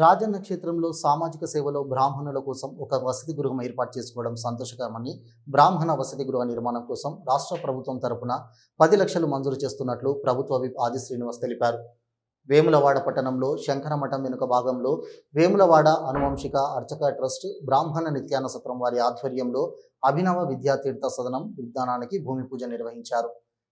రాజన్న క్షేత్రంలో సామాజిక సేవలో బ్రాహ్మణుల కోసం ఒక వసతి గృహం ఏర్పాటు చేసుకోవడం సంతోషకరమని బ్రాహ్మణ వసతి గృహ నిర్మాణం కోసం రాష్ట్ర ప్రభుత్వం తరపున పది లక్షలు మంజూరు చేస్తున్నట్లు ప్రభుత్వ విప్ ఆది శ్రీనివాస్ తెలిపారు. వేములవాడ పట్టణంలో శంకరమఠం వెనుక భాగంలో వేములవాడ అనువంశిక అర్చక ట్రస్ట్ బ్రాహ్మణ నిత్యాన సత్రం వారి ఆధ్వర్యంలో అభినవ విద్యాతీర్థ సదనం విజ్ఞానానికి భూమి పూజ నిర్వహించారు.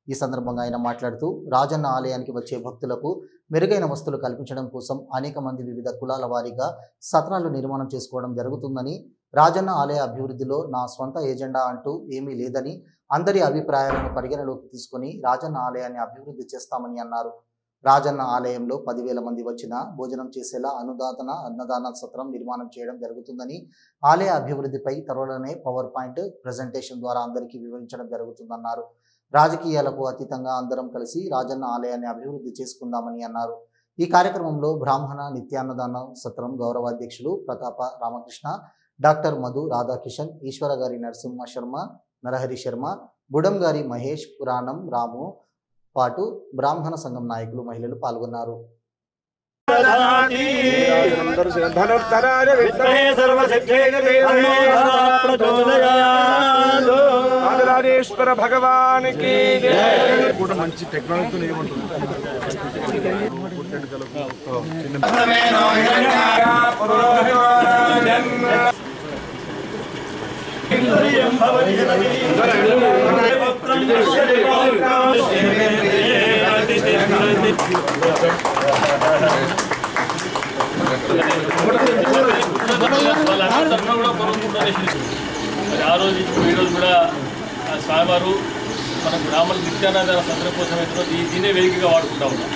ఈ సందర్భంగా ఆయన మాట్లాడుతూ రాజన్న ఆలయానికి వచ్చే భక్తులకు మెరుగైన వస్తువులు కల్పించడం కోసం అనేక మంది వివిధ కులాల వారీగా సత్రాలు నిర్మాణం చేసుకోవడం జరుగుతుందని రాజన్న ఆలయ అభివృద్ధిలో నా స్వంత ఏజెండా అంటూ ఏమీ లేదని అందరి అభిప్రాయాలను పరిగణలోకి తీసుకొని రాజన్న ఆలయాన్ని అభివృద్ధి చేస్తామని అన్నారు. రాజన్న ఆలయంలో పదివేల మంది వచ్చిన భోజనం చేసేలా అనుదాతన అన్నదాన సత్రం నిర్మాణం చేయడం జరుగుతుందని ఆలయ అభివృద్ధిపై త్వరలోనే పవర్ పాయింట్ ప్రజెంటేషన్ ద్వారా అందరికీ వివరించడం జరుగుతుందన్నారు. రాజకీయాలకు అతీతంగా అందరం కలిసి రాజన్న ఆలయాన్ని అభివృద్ధి చేసుకుందామని అన్నారు. ఈ కార్యక్రమంలో బ్రాహ్మణ నిత్యాన్నదాన సత్రం గౌరవాధ్యక్షులు ప్రతాప రామకృష్ణ డాక్టర్ మధు రాధాకిషన్ ఈశ్వర గారి నరసింహ శర్మ నరహరి శర్మ బుడం గారి మహేష్ పురాణం రాము పాటు బ్రాహ్మణ సంఘం నాయకులు మహిళలు పాల్గొన్నారు. ధనుర్ధరాజ విద్మహే రాజరాజేశ్వర భగవానికి కూడా మంచి టెక్నాలజీతో ఏమంటుంది మరి ఆ రోజు ఈ రోజు కూడా ఆ స్వామివారు మన బ్రాహ్మణ నిత్యానంద సందర్భం కోసం దీనే వేదికగా వాడుకుంటా ఉన్నాం.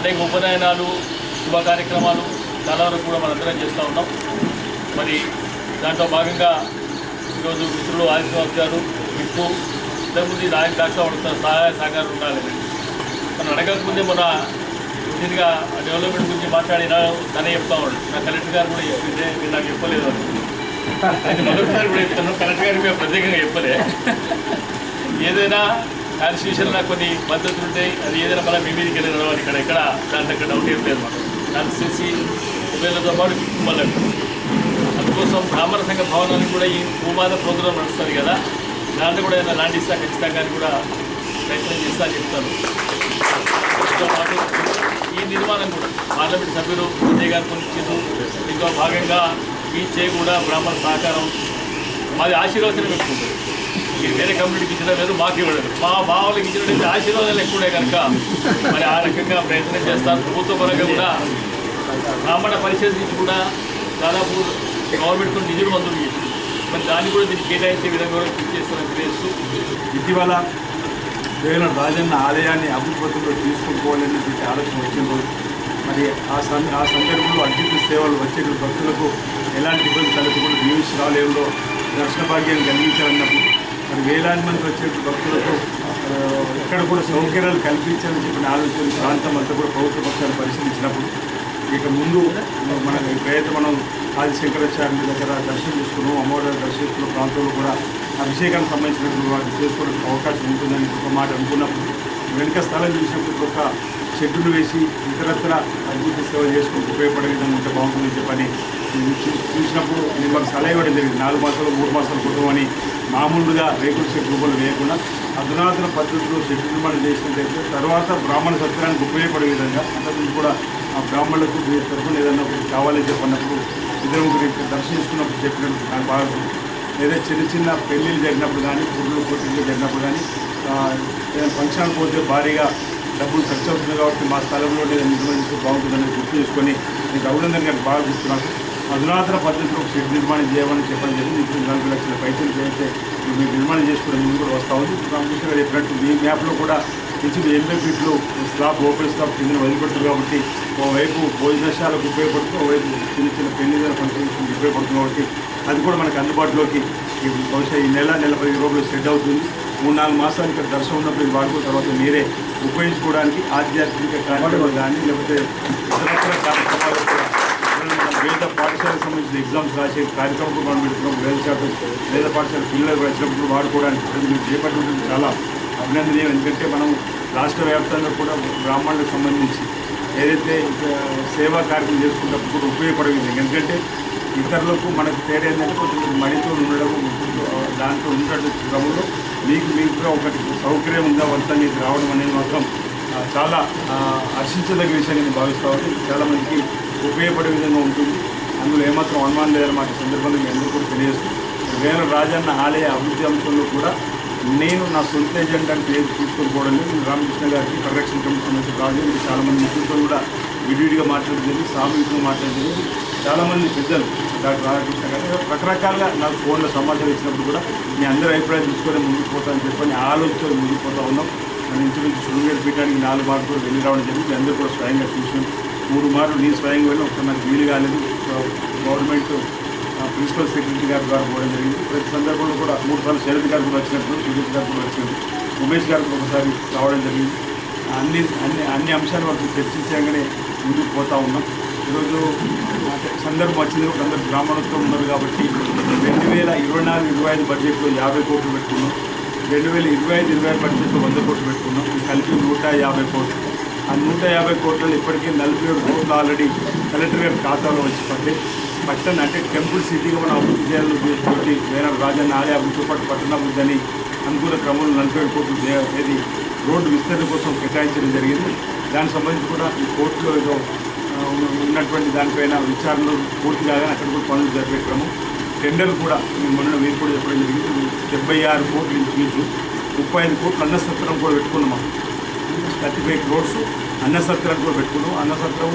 అనేక ఉపనయనాలు శుభ కార్యక్రమాలు చాలా వరకు కూడా మనందరం చేస్తూ ఉన్నాం. మరి దాంట్లో భాగంగా ఈరోజు మిత్రులు ఆదిత్యనాథ్ గారు విప్పు ఇంతకుముందు ఆయన దాకా పడుతున్న సహాయ సహకారం ఉండాలి మనం అడగకముందే మన దీనిగా డెవలప్మెంట్ గురించి మాట్లాడిన తనే చెప్తా ఉన్నాడు. నా కలెక్టర్ గారు కూడా చెప్పిందే మీరు నాకు చెప్పలేదు అని. మొదటిసారి కూడా చెప్తాను కరెక్ట్గా గారికి మేము ప్రత్యేకంగా చెప్పలే. ఏదైనా కాన్స్టిట్యూషన్లో కొన్ని పద్ధతులు ఉంటాయి. అది ఏదైనా మనం మీ మీదకి వెళ్ళిన నడవాలి ఇక్కడ ఎక్కడ దాంట్లో డౌట్ ఏం లేదు మనం కాన్స్టిట్యూన్సీ వీళ్ళతో పాటు మళ్ళీ అందుకోసం బ్రాహ్మణ సంఘ భవనానికి కూడా ఈ భూమాద ప్రోగ్రాం నడుస్తుంది కదా. దాంట్లో కూడా ఏదైనా లాంటి ఇస్తా ఖచ్చితంగా అని కూడా ప్రయత్నం చేస్తా చెప్తాను ఈ నిర్మాణం కూడా పార్లమెంట్ సభ్యులు విజయ్ గారు కొనిచ్చిండ్రు దీంతో భాగంగా ఈ చే కూడా బ్రాహ్మణ సహకారం మాది ఆశీర్వచనం పెట్టుకుంటుంది మీరు వేరే కమ్యూనిటీకి ఇచ్చిన లేదు మాకు ఇవ్వలేదు. మా బావలకు ఇచ్చినట్టు ఆశీర్వాదాలు ఎక్కువే కనుక మరి ఆ రకంగా ప్రయత్నం చేస్తారు. ప్రభుత్వ పరంగా కూడా బ్రాహ్మణ పరిషత్ కూడా దాదాపు గవర్నమెంట్ నిధులు మందులు మరి దాన్ని కూడా దీన్ని కేటాయించే విధంగా కృషి చేస్తారని తెలియజేస్తూ ఇటీవల వేరే రాజన్న ఆలయాన్ని అభివృద్ధిలో తీసుకుపోవాలని ఆలోచన వచ్చిన రోజు మరి ఆ సం ఆ సందర్భంలో అద్భుత సేవలు వచ్చే భక్తులకు ఎలాంటి ఇబ్బంది కలగకుండా జీవించి రాలేవులో దర్శన భాగ్యాన్ని కలిగించాలన్నప్పుడు మరి వేలాది మంది వచ్చే భక్తులకు ఎక్కడ కూడా సౌకర్యాలు కల్పించాలని చెప్పిన ఆలోచన ప్రాంతం అంతా కూడా ప్రభుత్వ పక్షాలు పరిశీలించినప్పుడు ఇక ముందు మన ఇప్పుడైతే మనం ఆది శంకరాచార్యుల దగ్గర దర్శనం చేసుకున్నాం అమ్మవారి దర్శనం చేసుకున్న ప్రాంతంలో కూడా అభిషేకానికి సంబంధించినటువంటి వాటిని చేసుకోవడానికి అవకాశం ఉంటుందని ఒక మాట అనుకున్నప్పుడు వెనుక స్థలం చూసినప్పుడు ఒక షెడ్యూల్ వేసి ఇతరత్ర అద్భుత సేవ చేసుకుంటూ ఉపయోగపడే విధంగా ఉంటే బాగుంటుందని చెప్పని చూసినప్పుడు నేను మాకు సలహా ఇవ్వడం జరిగింది. నాలుగు మాసాలు మూడు మాసాలు కుటుంబం మామూలుగా రేకుల షెడ్ రూపంలో వేయకుండా అధునాతన పద్ధతిలో షెడ్ నిర్మాణం చేసినట్లయితే తర్వాత బ్రాహ్మణ సత్రానికి ఉపయోగపడే విధంగా అంతకుముందు కూడా ఆ బ్రాహ్మణులకు మీ తరఫున ఏదన్నా కావాలని చెప్పినప్పుడు ఇద్దరు ముగ్గురు దర్శించుకున్నప్పుడు చెప్పినట్టు నాకు బాగా లేదా చిన్న చిన్న పెళ్ళిళ్ళు జరిగినప్పుడు కానీ పురులు పోటీలు జరిగినప్పుడు కానీ ఏదైనా ఫంక్షన్ పోతే భారీగా డబ్బులు ఖర్చు అవుతుంది కాబట్టి మా స్థలంలో లేదా నిర్వహించుకో బాగుంటుందని గుర్తు చేసుకొని మీకు అభినందన గారికి బాగా గుర్తున్నాను. అధునాతన పద్ధతిలో ఒక షెడ్ నిర్మాణం చేయమని చెప్పడం జరిగింది. ఇప్పుడు నలభై లక్షల పైసలు చేస్తే మీరు నిర్మాణం చేసుకోవడం ముందు కూడా వస్తూ ఉంది. రామకృష్ణ గారు చెప్పినట్టు మీ మ్యాప్లో కూడా ఇచ్చిన ఎనభై ఫీట్లు స్లాబ్ ఓపెన్ స్లాబ్ కింద వదిలిపెట్టారు కాబట్టి ఓవైపు భోజనశాలకు ఉపయోగపడుతుంది ఓవైపు చిన్న చిన్న పెళ్ళి ఫంక్షన్ ఉపయోగపడుతుంది కాబట్టి అది కూడా మనకు అందుబాటులోకి బహుశా ఈ నెల నెల పది రోజులు సెట్ అవుతుంది. మూడు నాలుగు మాసాలు ఇక్కడ దర్శనం ఉన్నప్పుడు ఇది వాడుకున్న తర్వాత మీరే ఉపయోగించుకోవడానికి ఆధ్యాత్మిక కార్యక్రమాలు కానీ లేకపోతే ఇతరత్ర కార్యక్రమాలు వేద పాఠశాలకు సంబంధించిన ఎగ్జామ్స్ రాసే కార్యక్రమం మనం పెడుతున్నాం. వేద శాతం వేద పాఠశాల పిల్లలకు వచ్చినప్పుడు వాడుకోవడానికి మీరు చేపట్టినటువంటి చాలా అభినందనీయం. ఎందుకంటే మనం రాష్ట్ర వ్యాప్తంగా కూడా బ్రాహ్మణులకు సంబంధించి ఏదైతే సేవా కార్యక్రమం చేసుకున్నప్పుడు కూడా ఉపయోగపడే విధంగా ఎందుకంటే ఇతరులకు మనకు తేడా ఏంటంటే కొంచెం మడితో ఉండడం దాంట్లో ఉన్నటువంటి క్రమంలో మీకు మీకు కూడా ఒకటి సౌకర్యం ఉందా? వంతంగా ఇది రావడం అనేది మాత్రం చాలా హర్షించదగ్గ విషయంగా నేను భావిస్తా ఉంది చాలామందికి ఉపయోగపడే విధంగా ఉంటుంది. అందులో ఏమాత్రం అనుమానం లేదన్నమాట మాట సందర్భంగా మీ అందరూ కూడా తెలియజేస్తూ వేల రాజన్న ఆలయ అభివృద్ధి అంశంలో కూడా నేను నా సొంత ఎజెండా పేరు తీసుకొని పోవడం లేదు. రామకృష్ణ గారికి పరిరక్షణ కమిషన్ సంబంధించిన రాజు. చాలామంది మిత్రులతో కూడా విడివిడిగా మాట్లాడలేదు సామూహికంగా మాట్లాడేది చాలామంది పెద్దలు డాక్టర్ రాధాకృష్ణ గారు రకరకాలుగా నాకు ఫోన్లో సమాచారం ఇచ్చినప్పుడు కూడా మీ అందరి అభిప్రాయం తీసుకొని ముందుకు పోతానని చెప్పని ఆలోచనతో ముందుకు పోతా ఉన్నాం. మన ఇంచుమించు శృంగేరి పీఠానికి నాలుగు మార్లు కూడా వెళ్ళి రావడం జరిగింది. అందరూ కూడా స్వయంగా చూసాం మూడు మార్లు నేను స్వయంగా వెళ్ళి ఒకసారి నాకు వీలు కాలేదు. గవర్నమెంట్ ప్రిన్సిపల్ సెక్రటరీ గారు ద్వారా పోవడం జరిగింది. ప్రతి సందర్భంలో కూడా మూడు సార్లు శరత్ గారు కూడా వచ్చినట్టు సుజిత్ గారు కూడా వచ్చింది ఉమేష్ గారు ఒకసారి రావడం జరిగింది. అన్ని అన్ని అన్ని అంశాలు వరకు చర్చించగానే ముందుకు పోతా ఉన్నాం. ఈరోజు సందర్భం వచ్చింది. ఒక అందరు బ్రాహ్మణత్వం ఉన్నారు కాబట్టి రెండు వేల ఇరవై నాలుగు ఇరవై ఐదు బడ్జెట్లో యాభై కోట్లు పెట్టుకున్నాం. రెండు వేల ఇరవై ఐదు ఇరవై ఐదు బడ్జెట్లో వంద కోట్లు పెట్టుకున్నాం. కలిపి నూట యాభై కోట్లు. ఆ నూట యాభై కోట్లలో ఇప్పటికే నలభై ఏడు కోట్లు ఆల్రెడీ కలెక్టర్ గారి ఖాతాలో వచ్చి పడ్డాయి. పట్టణ అంటే టెంపుల్ సిటీగా మనం అభివృద్ధి చేయాలని ఉద్దేశంతో వేరే రాజన్న ఆలయ అభివృద్ధితో పాటు పట్టణాభివృద్ధి అని అనుకూల క్రమంలో నలభై ఏడు కోట్లు అనేది రోడ్డు విస్తరణ కోసం కేటాయించడం జరిగింది. దానికి సంబంధించి కూడా ఈ కోర్టులో ఏదో ఉన్నటువంటి దానిపైన విచారణలు పూర్తి కాగానే అక్కడ కూడా పనులు జరిపే టెండర్ కూడా మేము మొన్న మీరు కూడా చెప్పడం జరిగింది. డెబ్బై ఆరు కోట్లు ఇంచుమించు ముప్పై ఐదు కోట్లు అన్న సత్రం కూడా పెట్టుకున్నాం థర్టీ ఫైవ్ క్రోడ్స్ అన్న కూడా పెట్టుకున్నాం అన్న సత్రం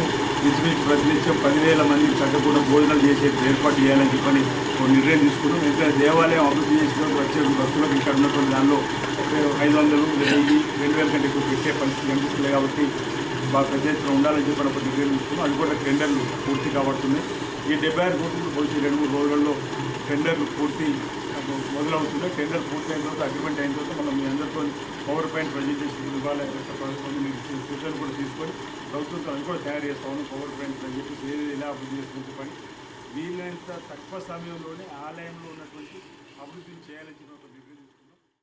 ఇంచుమించు ప్రతినిత్యం పదివేల మంది చక్కకుండా భోజనాలు చేసే ఏర్పాటు చేయాలని చెప్పని ఒక నిర్ణయం తీసుకున్నాం. ఎందుకంటే దేవాలయం అభివృద్ధి చేసినప్పుడు వచ్చే భక్తులకు ఇక్కడ ఉన్నటువంటి దానిలో ఐదు వందలు వెయ్యి రెండు వేల కంటే ఎక్కువ పెట్టే పరిస్థితి కనిపిస్తుంది కాబట్టి బాగా పెద్ద ఎత్తున ఉండాలని చెప్పి ఒక నిర్ణయం తీసుకున్నాం. అది కూడా టెండర్లు పూర్తి కాబడుతున్నాయి. ఈ డెబ్బై ఆరు కోట్లు పోల్చి రెండు మూడు రోజులలో టెండర్లు పూర్తి మొదలవుతుంది టెండర్ పూర్తి అయిన తర్వాత అగ్రిమెంట్ అయిన తర్వాత మనం మీ అందరితో పవర్ పాయింట్ ప్రజెంటేషన్ ఇవ్వాలి. మీరు సూచనలు కూడా తీసుకొని ప్రభుత్వంతో అది కూడా తయారు చేస్తాము పవర్ పాయింట్ ప్రజెంటేషన్ ఏది ఎలా అభివృద్ధి చేసుకుని పని. వీలైనంత తక్కువ సమయంలోనే ఆలయంలో ఉన్నటువంటి అభివృద్ధిని చేయాలని